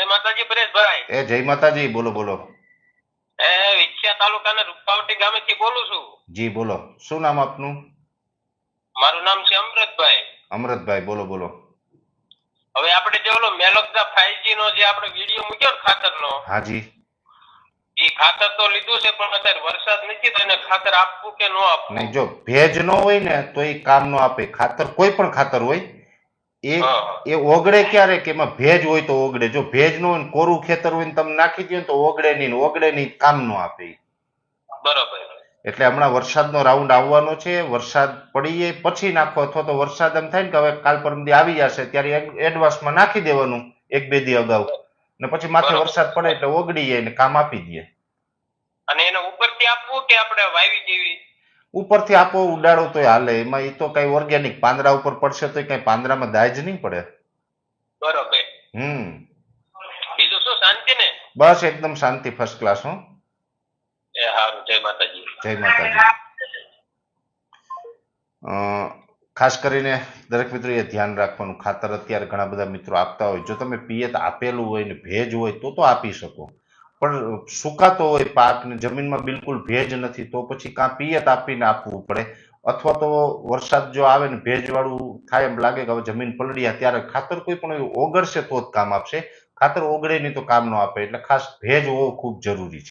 જય માતાજી પરેશભાઈ એ જય માતાજી બોલો બોલો. એ વિછિયા તાલુકાના રૂપાવટી ગામેથી બોલું છું. જી બોલો. શું નામ આપનું? મારું નામ છે અમૃતભાઈ. અમૃતભાઈ બોલો બોલો. હવે આપણે જે ઓલો મેલોક્સા ફાઈવજી નો જે આપણે વીડિયો મૂક્યો ને ખાતરનો હાજી એ ખાતર તો લીધું છે પણ અત્યારે વરસાદ નથી તો એને ખાતર આપવું કે ન આપવું? નહીં જો ભેજ ન હોય ને તો એ કામ ન આપે. ખાતર કોઈ પણ ખાતર હોય એ એ ઓગળે ક્યારે કે એમાં ભેજ હોય તો ઓગળે. જો ભેજ નો હોય કોરું ખેતર હોય તમે નાખી દો તો ઓગળે નહીં ઓગળે નહીં કામ નો આપે. બરાબર. એટલે હમણાં વરસાદનો રાઉન્ડ આવવાનો છે. વરસાદ પડીએ પછી નાખો. અથવા તો વરસાદ એમ થાય ને કે હવે કાલ પરમદી આવી જશે ત્યારે એડ- એડવાન્સમાં નાખી દેવાનું એક બે દી અગાઉ. ને પછી માથે વરસાદ પડે એટલે ઓગળી જાય ને કામ આપી દે. અને એને ઉપરથી આપવું કે આપણે વાવી જેવી ઉપરથી આપો ઉડાડો તો હાલે. એમાં એ તો કઈ ઓર્ગેનિક પાંદડા ઉપર પડશે તો કઈ પાંદડામાં દાજ નહીં પડે. બરોબર. હમ. બીજું શું શાંતિ ને? બસ એકદમ શાંતિ ફર્સ્ટ ક્લાસ હો. એ સારું જય માતાજી. જય માતાજી. ખાસ કરીને દરેક મિત્રો એ ધ્યાન રાખવાનું. ખાતર અત્યારે ઘણા બધા મિત્રો આપતા હોય. જો તમે પિયત આપેલું હોય ને ભેજ હોય તો તો આપી શકો. પણ સુકાતો હોય પાક ને જમીનમાં બિલકુલ ભેજ નથી, તો પછી કાં પિયત આપીને આપવું પડે. અથવા તો વરસાદ જો આવે ને ભેજવાળું થાય એમ લાગે કે હવે જમીન પલળ્યા, ત્યારે ખાતર કોઈ પણ ઓગળશે તો જ કામ આપશે. ખાતર ઓગળે નહીં તો કામ ન આપે, એટલે ખાસ ભેજ હોવો ખૂબ જરૂરી છે.